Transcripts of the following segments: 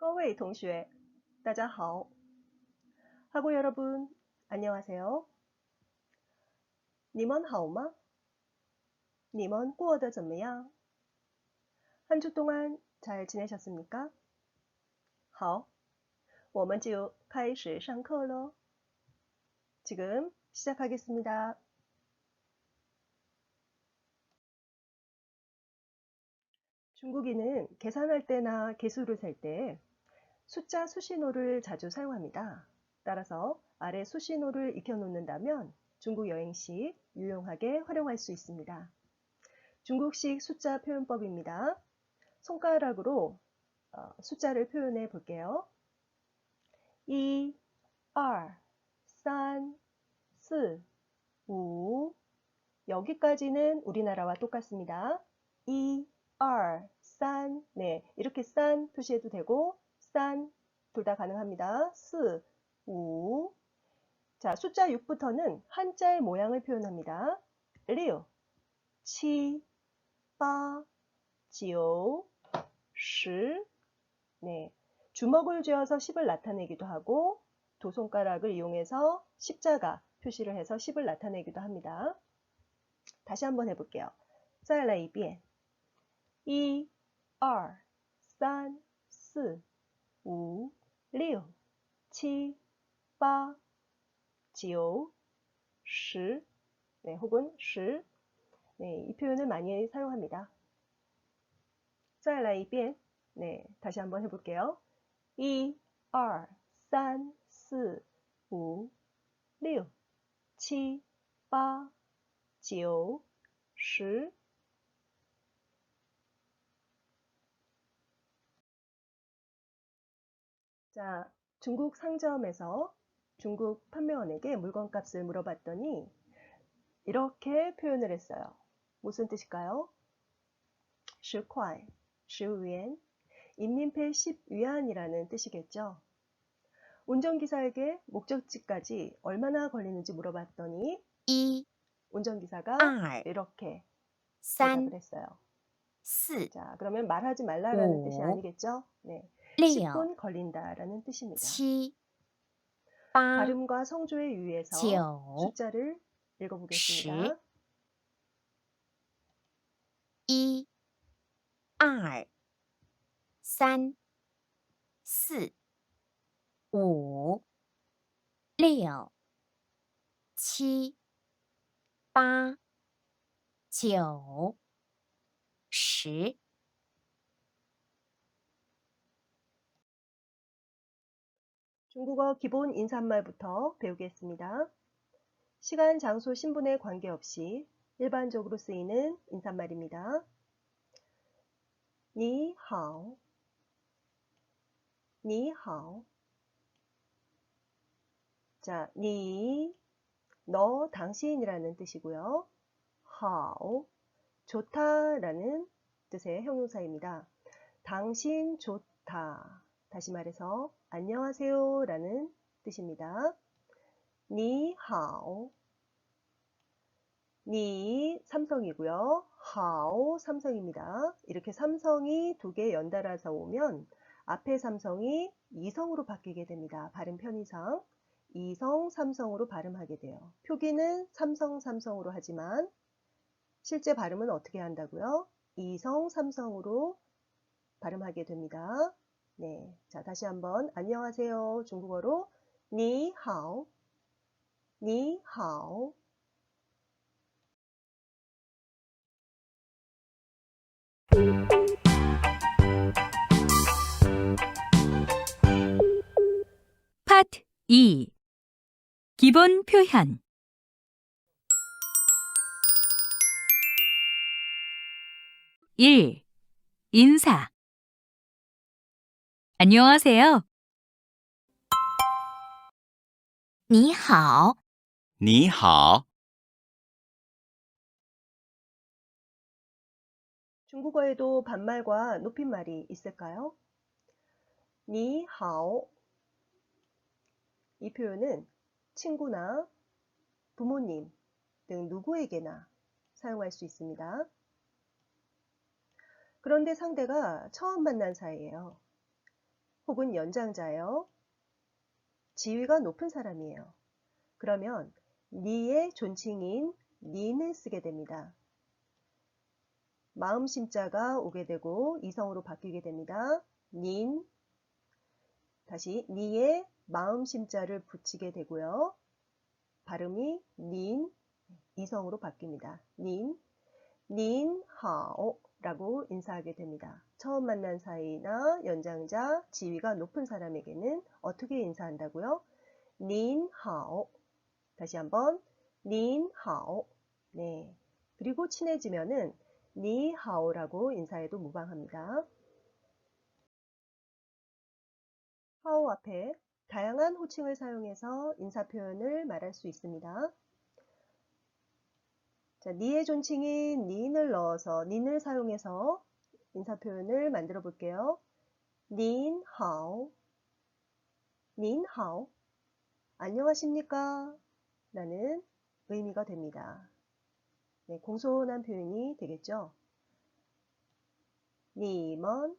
各位 동시에 大家好. 하고 여러분 안녕하세요. 你们好吗?你们过得怎么样? 한 주 동안 잘 지내셨습니까? 好,我们就开始上课了. 지금 시작하겠습니다. 중국인은 계산할 때나 개수를 셀 때 숫자 수신호를 자주 사용합니다. 따라서 아래 수신호를 익혀놓는다면 중국 여행 시 유용하게 활용할 수 있습니다. 중국식 숫자 표현법입니다. 손가락으로 어, 숫자를 표현해 볼게요. 1, 2, 3, 4, 5 여기까지는 우리나라와 똑같습니다. 2, 2, 3, 네 이렇게 싼 표시해도 되고 싼 둘 다 가능합니다. 4, 5 자, 숫자 6부터는 한자의 모양을 표현합니다. 6, 7, 8, 9, 10 네, 주먹을 쥐어서 10을 나타내기도 하고 두 손가락을 이용해서 십자가 표시를 해서 10을 나타내기도 합니다. 다시 한번 해볼게요. 再来一遍一、二、三、四、 五、六、七、八、九、십 네, 혹은 10 네, 이 표현을 많이 사용합니다. 再来一遍 네, 다시 한번 해볼게요. 1, 2, 3, 4, 5, 6, 7, 8, 9, 10 자, 중국 상점에서 중국 판매원에게 물건값을 물어봤더니 이렇게 표현을 했어요. 무슨 뜻일까요? 10块, 10위엔, 인민폐 10위안이라는 뜻이겠죠. 운전기사에게 목적지까지 얼마나 걸리는지 물어봤더니 1, 운전기사가 2, 이렇게 3, 대답을 했어요. 4, 자, 그러면 말하지 말라라는 5, 뜻이 아니겠죠? 네. 10분 걸린다라는 뜻입니다. 7, 8, 발음과 성조에 유의해서 9, 숫자를 읽어보겠습니다. 1, 2, 3, 4, 5, 6, 7, 8, 9, 10. 중국어 기본 인사말부터 배우겠습니다. 시간, 장소, 신분에 관계없이 일반적으로 쓰이는 인사말입니다. 니하오, 니하오. 자, 니, 너, 당신이라는 뜻이고요. 하오, 좋다라는 뜻의 형용사입니다. 당신 좋다. 다시 말해서 안녕하세요 라는 뜻입니다. 니하오 니 삼성이고요. 하오 삼성입니다. 이렇게 삼성이 두 개 연달아서 오면 앞에 삼성이 이성으로 바뀌게 됩니다. 발음 편의상 이성 삼성으로 발음하게 돼요. 표기는 삼성 삼성으로 하지만 실제 발음은 어떻게 한다고요? 이성 삼성으로 발음하게 됩니다. 네, 자 다시 한번 안녕하세요. 중국어로 니하오. 니하오. 파트 2 기본 표현. 일. 인사 안녕하세요. 你好， 니하오. 중국어에도 반말과 높임말이 있을까요? 니하오. 이 표현은 친구나 부모님 등 누구에게나 사용할 수 있습니다. 그런데 상대가 처음 만난 사이예요. 혹은 연장자예요. 지위가 높은 사람이에요. 그러면 니의 존칭인 니는 쓰게 됩니다. 마음 심자가 오게 되고 이성으로 바뀌게 됩니다. 닌 다시 니의 마음 심자를 붙이게 되고요. 발음이 닌 이성으로 바뀝니다. 닌, 닌, 하오 라고 인사하게 됩니다. 처음 만난 사이나 연장자, 지위가 높은 사람에게는 어떻게 인사한다고요? 닌, 하오. 다시 한번 닌, 하오. 네. 그리고 친해지면은 니하오라고 인사해도 무방합니다. 하오 앞에 다양한 호칭을 사용해서 인사 표현을 말할 수 있습니다. 자, 니의 존칭인 닌을 넣어서 닌을 사용해서 인사 표현을 만들어 볼게요. 닌 하오 닌 하오 안녕하십니까? 라는 의미가 됩니다. 네, 공손한 표현이 되겠죠. 니먼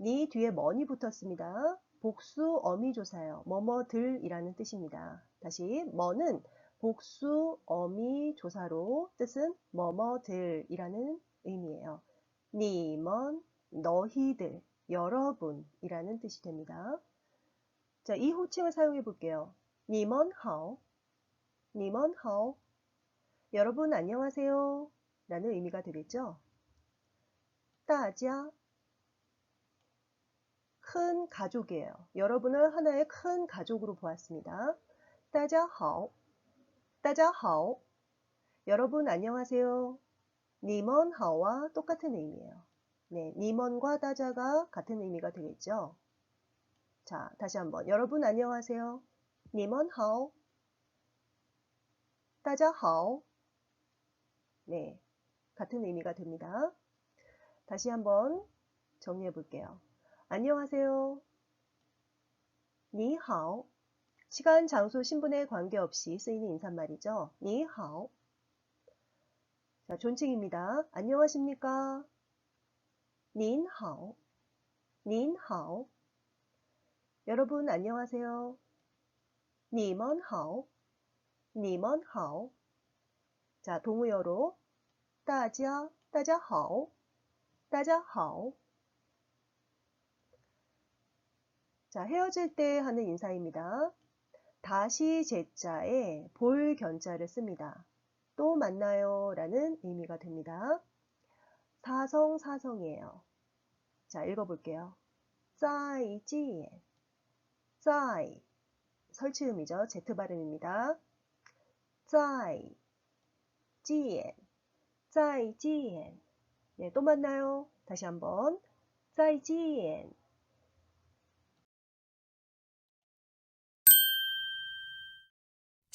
니 뒤에 먼이 붙었습니다. 복수 어미조사예요. 뭐뭐들이라는 뜻입니다. 다시 먼은 복수 어미 조사로 뜻은 뭐뭐들이라는 의미예요. 니먼, 너희들, 여러분이라는 뜻이 됩니다. 자, 이 호칭을 사용해 볼게요. 니먼 하오, 니먼 하오. 여러분 안녕하세요. 라는 의미가 되겠죠. 따자 큰 가족이에요. 여러분을 하나의 큰 가족으로 보았습니다. 따자 하오. 따자하오. 여러분 안녕하세요. 니먼하오와 똑같은 의미예요. 네, 니먼과 따자가 같은 의미가 되겠죠. 자, 다시 한번 여러분 안녕하세요. 니먼하오. 따자하오. 네, 같은 의미가 됩니다. 다시 한번 정리해 볼게요. 안녕하세요. 니하오. 시간, 장소, 신분에 관계없이 쓰이는 인사말이죠. 니하오. 자, 존칭입니다. 안녕하십니까? 닌하오. 닌하오. 여러분 안녕하세요. 니먼하오. 니먼하오. 자, 동의어로 따자, 따자하오. 따자하오. 자, 헤어질 때 하는 인사입니다. 다시 제자에 볼 견자를 씁니다. 또 만나요 라는 의미가 됩니다. 사성 사성이에요. 자 읽어볼게요. 싸이지엔 싸이 설치음이죠. Z 발음입니다. 싸이 지엔 싸이 지엔 네, 또 만나요. 다시 한번 싸이 지엔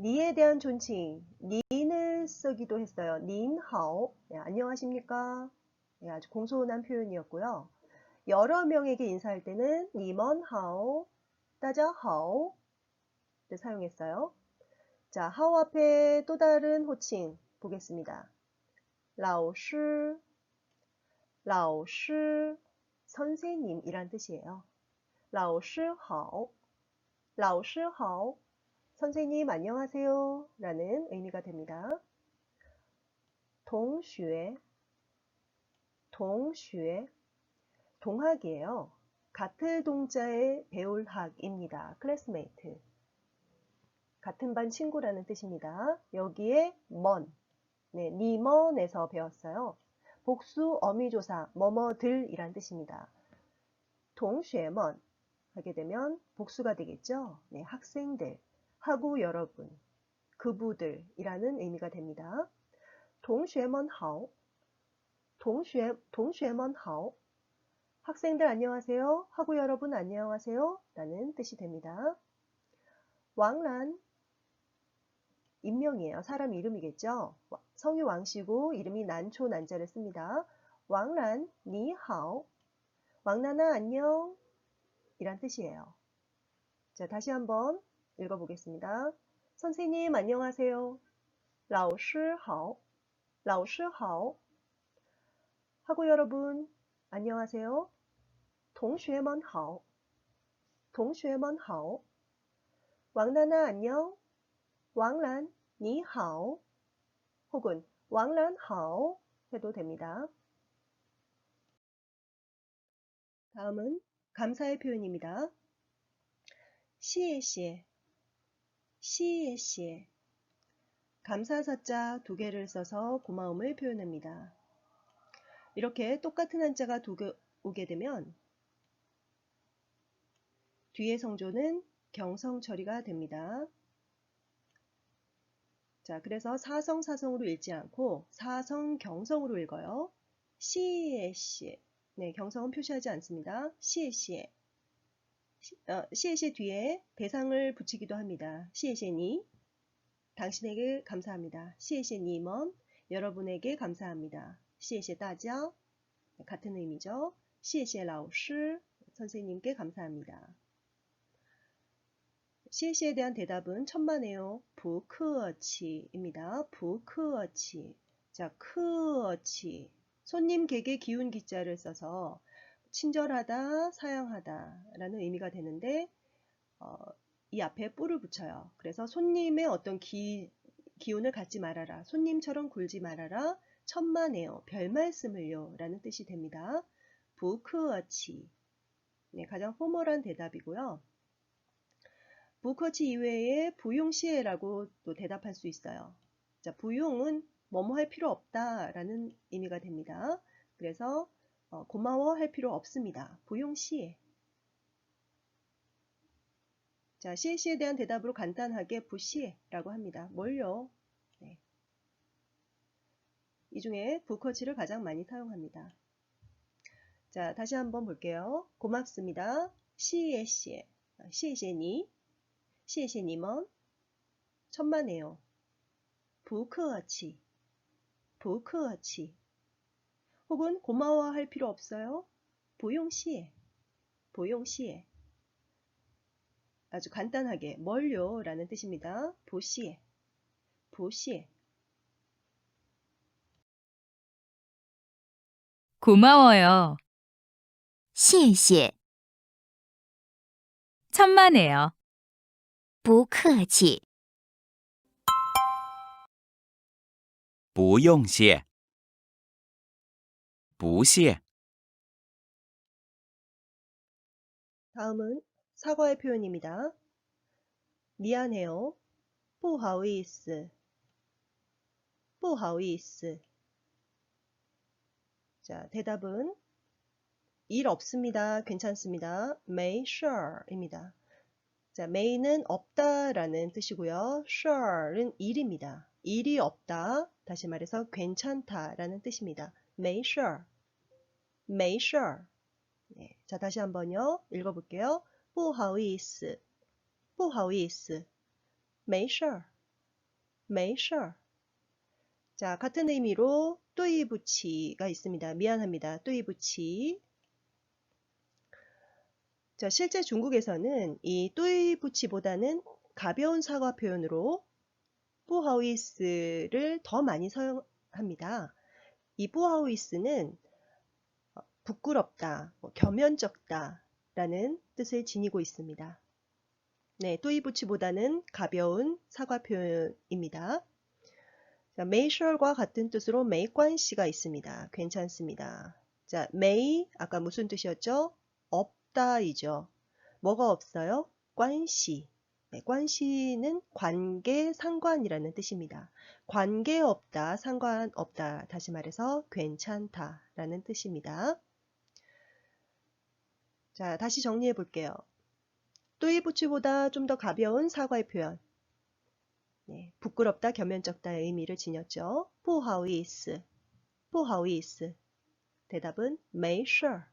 니에 대한 존칭, 니는 쓰기도 했어요. 닌하오, 네, 예, 안녕하십니까? 네, 아주 공손한 표현이었고요. 여러 명에게 인사할 때는 니먼하오, 따자하오 를 사용했어요. 자, 하오 앞에 또 다른 호칭 보겠습니다. 라오시, 라오시, 선생님이란 뜻이에요. 라오시 하오, 라오시 하오. 선생님 안녕하세요 라는 의미가 됩니다. 동슈에, 동슈에, 동학이에요. 같은 동자의 배울 학입니다. 클래스메이트. 같은 반 친구라는 뜻입니다. 여기에 먼, 네, 니먼에서 배웠어요. 복수 어미조사, 뭐뭐들이란 뜻입니다. 동쉐먼 하게 되면 복수가 되겠죠. 네, 학생들, 하고 여러분, 그부들이라는 의미가 됩니다. 동쉐먼 하오, 동쉐, 동쉐먼 하오, 학생들 안녕하세요. 학우 여러분 안녕하세요. 라는 뜻이 됩니다. 왕란 인명이에요. 사람 이름이겠죠. 성이 왕씨고 이름이 난초 난자를 씁니다. 왕란 니하오 왕란아 안녕 이란 뜻이에요. 자 다시 한번 읽어보겠습니다. 선생님 안녕하세요. 老师好老师好학우 여러분 안녕하세요. 同学们好同学们好 왕란아 안녕 왕란 니하오 혹은 왕란 하오 해도 됩니다. 다음은 감사의 표현입니다. 시에 시에 시에시에 감사사자 두 개를 써서 고마움을 표현합니다. 이렇게 똑같은 한자가 두 개 오게 되면 뒤의 성조는 경성 처리가 됩니다. 자, 그래서 사성 사성으로 읽지 않고 사성 경성으로 읽어요. 시에 시. 네, 경성은 표시하지 않습니다. 시에 시에. 어, 시에 시 뒤에 대상을 붙이기도 합니다. 시에 시니. 당신에게 감사합니다. 시에 시니먼. 여러분에게 감사합니다. 시에 시 따자. 같은 의미죠. 시에 시 라오스. 선생님께 감사합니다. 시에시에 대한 대답은 천만에요. 부크어치입니다. 부크어치. 자, 크어치. 손님 객의 기운 기자를 써서 친절하다, 사양하다 라는 의미가 되는데 어, 이 앞에 뿌를 붙여요. 그래서 손님의 어떤 기, 기운을 갖지 말아라. 손님처럼 굴지 말아라. 천만에요. 별 말씀을요. 라는 뜻이 됩니다. 부크어치. 네, 가장 포멀한 대답이고요. 부커치 이외에 부용시에라고 또 대답할 수 있어요. 자, 부용은 뭐뭐 할 필요 없다라는 의미가 됩니다. 그래서 어, 고마워 할 필요 없습니다. 부용시 자, 시에 시에 대한 대답으로 간단하게 부시에라고 합니다. 뭘요? 네. 이 중에 부커치를 가장 많이 사용합니다. 자, 다시 한번 볼게요. 고맙습니다. 시에 시에. CNC니, CNC님은 천만에요. 부커치, 부커치. 혹은 고마워할 필요 없어요. 不用谢.不用谢. 아주 간단하게 뭘요? 라는 뜻입니다. 不谢.不谢. 고마워요. 谢谢， 천만에요. 不客气，不用谢。 不谢。 다음은 사과의 표현입니다. 미안해요. 不好意思.不好意思. 자, 대답은 일 없습니다. 괜찮습니다. 没事儿입니다. 자, 没는 없다라는 뜻이고요. 事儿은 일입니다. 일이 없다. 다시 말해서 괜찮다라는 뜻입니다. 没事儿.没事儿. 네, 자, 다시 한번요. 읽어볼게요. 不好意思.不好意思.没事儿.没事儿. 자, 같은 의미로 또이부치가 있습니다. 미안합니다. 또이부치. 자, 실제 중국에서는 이 또이부치보다는 가벼운 사과 표현으로 뿌하우이스를 더 많이 사용합니다. 이 뿌하우이스는 어, 부끄럽다, 뭐 겸연쩍다 라는 뜻을 지니고 있습니다. 네, 또이부치보다는 가벼운 사과 표현입니다. 자, 메이셜과 같은 뜻으로 메이관시가 있습니다. 괜찮습니다. 자, 메이 아까 무슨 뜻이었죠? 없다이죠. 뭐가 없어요? 관시. 네, 관시는 관계, 상관이라는 뜻입니다. 관계 없다, 상관 없다. 다시 말해서 괜찮다 라는 뜻입니다. 자, 다시 정리해 볼게요. 또이부치보다 좀 더 가벼운 사과의 표현. 네, 부끄럽다, 겸연쩍다의 의미를 지녔죠. 不好意思,不好意思. 대답은 没事儿,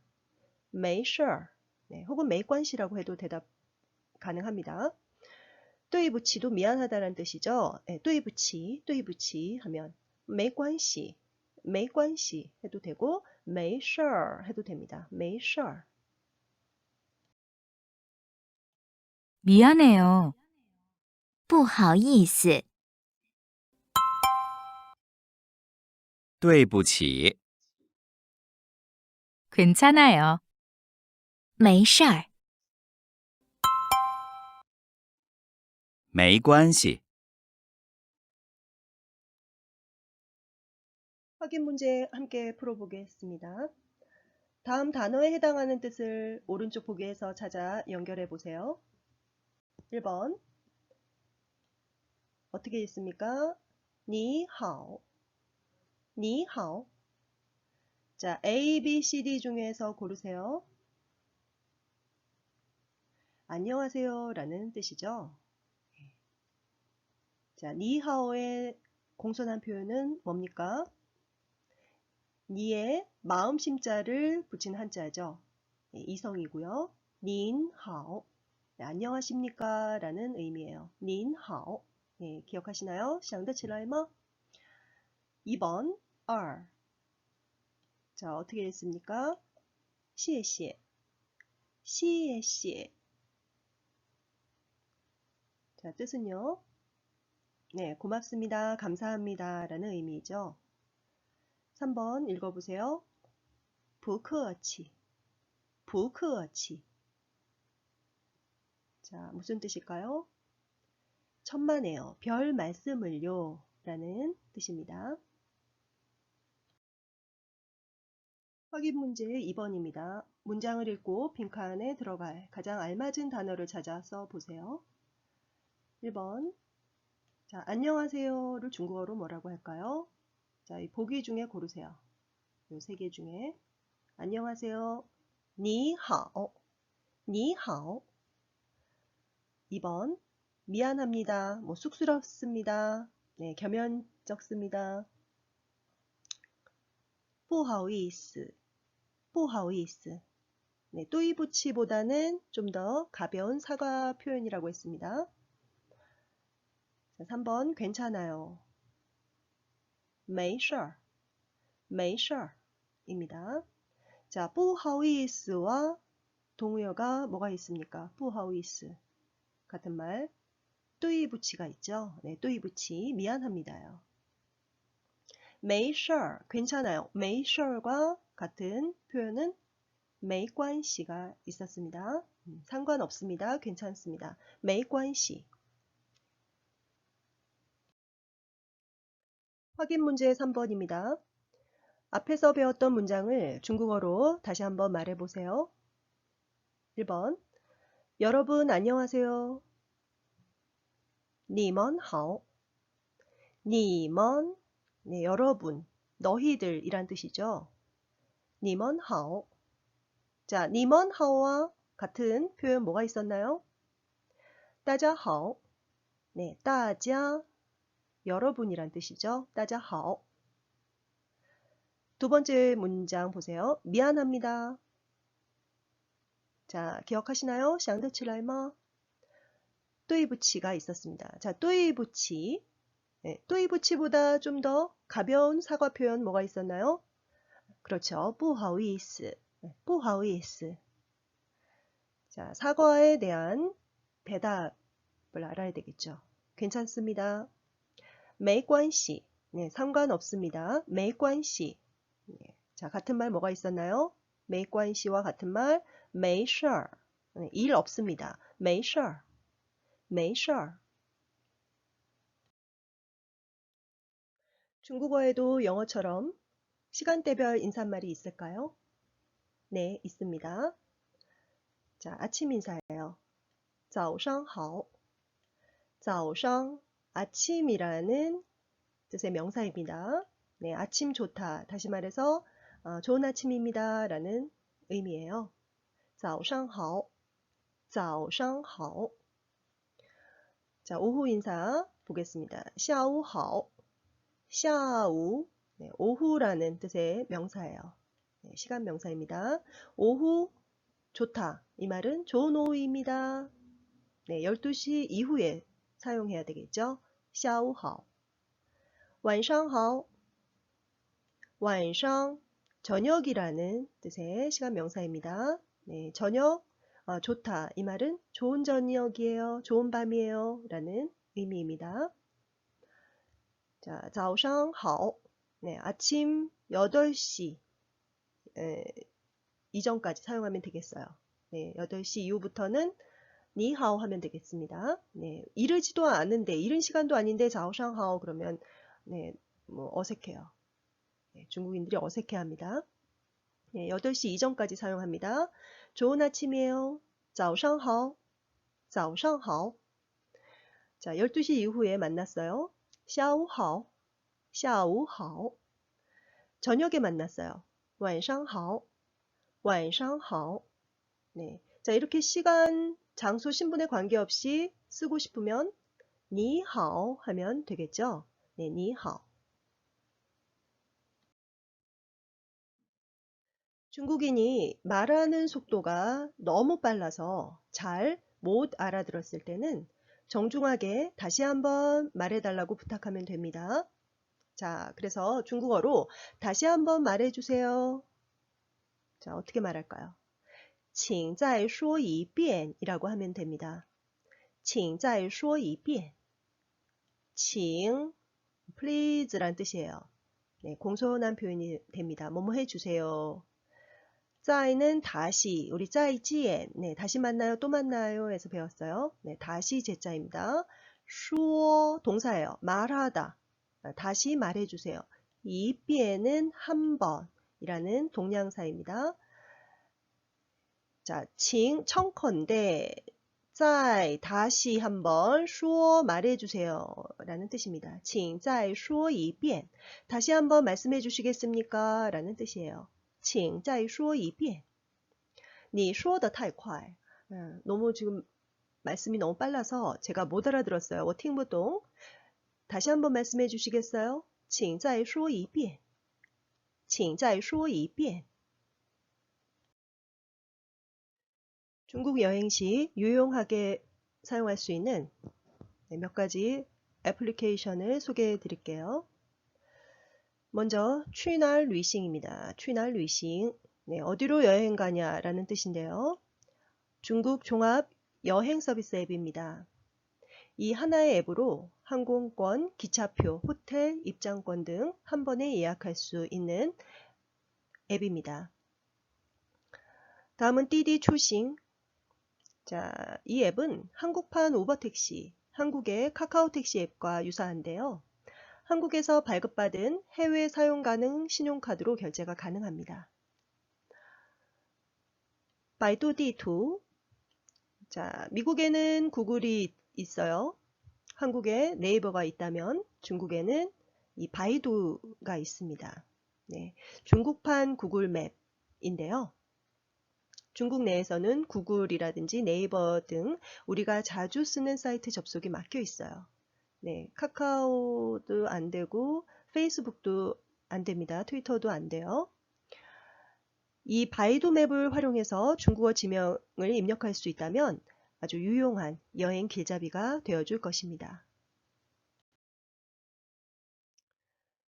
没事儿 네, 혹은 没关系라고 해도 대답 가능합니다. 对不起도 미안하다라는 뜻이죠. 네, 对不起,对不起 하면 没关系,没关系 해도 되고 没事儿 해도 됩니다. 没事儿 미안해요. 不好意思，对不起， 괜찮아요. 没事儿， 没关系。 확인 문제 함께 풀어보겠습니다. 다음 단어에 해당하는 뜻을 오른쪽 보기에서 찾아 연결해 보세요. 1번 어떻게 읽습니까? 니하오 니하오 자 A, B, C, D 중에서 고르세요. 안녕하세요 라는 뜻이죠. 자, 니하오의 공손한 표현은 뭡니까? 니의 마음 심자를 붙인 한자죠. 예, 이성이고요. 닌하오. 네, 안녕하십니까? 라는 의미예요. 닌하오. 네, 기억하시나요? 샹드칠라이머 2번 R 자, 어떻게 됐습니까? 시에시에 시에시에 자, 뜻은요. 네, 고맙습니다. 감사합니다. 라는 의미죠. 3번 읽어보세요. 부크어치, 부크어치. 자, 무슨 뜻일까요? 천만에요. 별 말씀을요. 라는 뜻입니다. 확인 문제 2번입니다. 문장을 읽고 빈칸에 들어갈 가장 알맞은 단어를 찾아 써보세요. 1번 자, 안녕하세요를 중국어로 뭐라고 할까요? 자, 이 보기 중에 고르세요. 이 세 개 중에 안녕하세요. 니하오. 니하오. 2번 미안합니다. 뭐 쑥스럽습니다. 네, 겸연쩍습니다. 不好意思. 不好意思. 네, 또이부치보다는 좀 더 가벼운 사과 표현이라고 했습니다. 자, 3번 괜찮아요. 没事儿,没事儿 입니다. 자, 不好意思와 동의어가 뭐가 있습니까? 不好意思 같은 말. 또이부치가 있죠. 네, 또이부치 미안합니다요. 没事儿 괜찮아요. 没事儿과 같은 표현은 没关系가 있었습니다. 음, 상관없습니다. 괜찮습니다. 没关系 확인 문제 3번입니다. 앞에서 배웠던 문장을 중국어로 다시 한번 말해보세요. 1번 여러분 안녕하세요. 니먼 하오 니먼 네, 여러분 너희들이란 뜻이죠. 니먼 하오 자, 니먼 하오와 같은 표현 뭐가 있었나요? 따자 하오 네, 따자 여러분이란 뜻이죠. 따자하오. 두 번째 문장 보세요. 미안합니다. 자, 기억하시나요? 샹드칠랄마 또이부치가 있었습니다. 자, 또이부치 네, 또이부치보다 좀 더 가벼운 사과 표현 뭐가 있었나요? 그렇죠. 뿌하우이스 뿌하우이스 네, 자, 사과에 대한 대답을 알아야 되겠죠. 괜찮습니다. 没关系. 네, 상관없습니다. 没关系. 네, 자, 같은 말 뭐가 있었나요? 没关系와 같은 말 没事儿. 네, 일 없습니다. 没事儿.没事儿. 중국어에도 영어처럼 시간대별 인사말이 있을까요? 네, 있습니다. 자, 아침 인사예요. 早上好.早上 아침이라는 뜻의 명사입니다. 네, 아침 좋다. 다시 말해서 어, 좋은 아침입니다. 라는 의미예요. 早上好.早上好. 자, 오후 인사 보겠습니다. 下午好. 下午. 네, 오후라는 뜻의 명사예요. 네, 시간 명사입니다. 오후 좋다. 이 말은 좋은 오후입니다. 네, 12시 이후에 사용해야 되겠죠. 下午好.晚上好.晚上 저녁이라는 뜻의 시간 명사입니다. 네, 저녁 어, 좋다. 이 말은 좋은 저녁이에요. 좋은 밤이에요. 라는 의미입니다. 자, 早上好. 네, 아침 8시 에, 이전까지 사용하면 되겠어요. 네, 8시 이후부터는 니하오 하면 되겠습니다. 네, 이르지도 않은데 이른 시간도 아닌데 자오샹하오 그러면 네, 뭐 어색해요. 네, 중국인들이 어색해합니다. 네, 8시 이전까지 사용합니다. 좋은 아침이에요. 자오샹하오, 자오샹하오. 자, 12시 이후에 만났어요. 샤오하오, 샤오하오. 저녁에 만났어요. 완상하오, 완상하오. 네, 자 이렇게 시간 장소, 신분에 관계없이 쓰고 싶으면 니하오 하면 되겠죠? 네, 니하오. 중국인이 말하는 속도가 너무 빨라서 잘 못 알아들었을 때는 정중하게 다시 한번 말해달라고 부탁하면 됩니다. 자, 그래서 중국어로 다시 한번 말해주세요. 자, 어떻게 말할까요? 请再说一遍 이라고 하면 됩니다. 请再说一遍.请 please란 뜻이에요. 네, 공손한 표현이 됩니다. 뭐뭐 해주세요. 在는 다시, 우리 再见, 네, 다시 만나요, 또 만나요 에서 배웠어요. 네, 다시 제자입니다. 说 동사예요. 말하다. 다시 말해주세요. 一遍은 한 번이라는 동량사입니다. 자, 칭 청컨대 再 다시 한번 说 말해주세요 라는 뜻입니다. 请再说一遍 다시 한번 말씀해 주시겠습니까? 라는 뜻이에요. 请再说一遍你说的太快 음, 너무 지금 말씀이 너무 빨라서 제가 못 알아들었어요. 워팅부동 다시 한번 말씀해 주시겠어요? 请再说一遍请再说一遍 중국 여행 시 유용하게 사용할 수 있는 네, 몇 가지 애플리케이션을 소개해 드릴게요. 먼저 취날 리싱입니다. 취날 리싱. 네, 어디로 여행 가냐 라는 뜻인데요. 중국 종합 여행 서비스 앱입니다. 이 하나의 앱으로 항공권, 기차표, 호텔, 입장권 등 한 번에 예약할 수 있는 앱입니다. 다음은 띠디 초싱. 자, 이 앱은 한국판 우버택시, 한국의 카카오택시 앱과 유사한데요. 한국에서 발급받은 해외 사용 가능 신용카드로 결제가 가능합니다. 바이두 디투. 자, 미국에는 구글이 있어요. 한국에 네이버가 있다면 중국에는 이 바이두가 있습니다. 네, 중국판 구글 맵인데요. 중국 내에서는 구글이라든지 네이버 등 우리가 자주 쓰는 사이트 접속이 막혀 있어요. 네, 카카오도 안 되고 페이스북도 안 됩니다. 트위터도 안 돼요. 이 바이두 맵을 활용해서 중국어 지명을 입력할 수 있다면 아주 유용한 여행 길잡이가 되어줄 것입니다.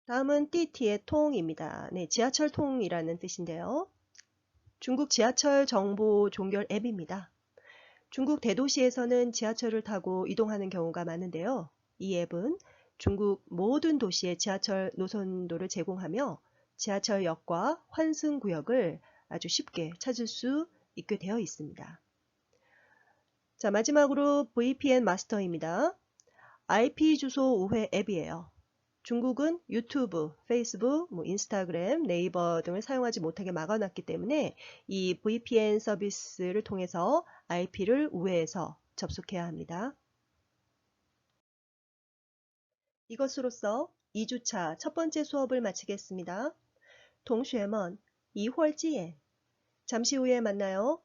다음은 띠티의 통입니다. 네, 지하철 통이라는 뜻인데요. 중국 지하철 정보 종결 앱입니다. 중국 대도시에서는 지하철을 타고 이동하는 경우가 많은데요. 이 앱은 중국 모든 도시의 지하철 노선도를 제공하며 지하철역과 환승구역을 아주 쉽게 찾을 수 있게 되어 있습니다. 자, 마지막으로 VPN 마스터입니다. IP 주소 우회 앱이에요. 중국은 유튜브, 페이스북, 뭐 인스타그램, 네이버 등을 사용하지 못하게 막아놨기 때문에 이 VPN 서비스를 통해서 IP를 우회해서 접속해야 합니다. 이것으로써 2주차 첫 번째 수업을 마치겠습니다. 동시에먼 2월 지엔 잠시 후에 만나요.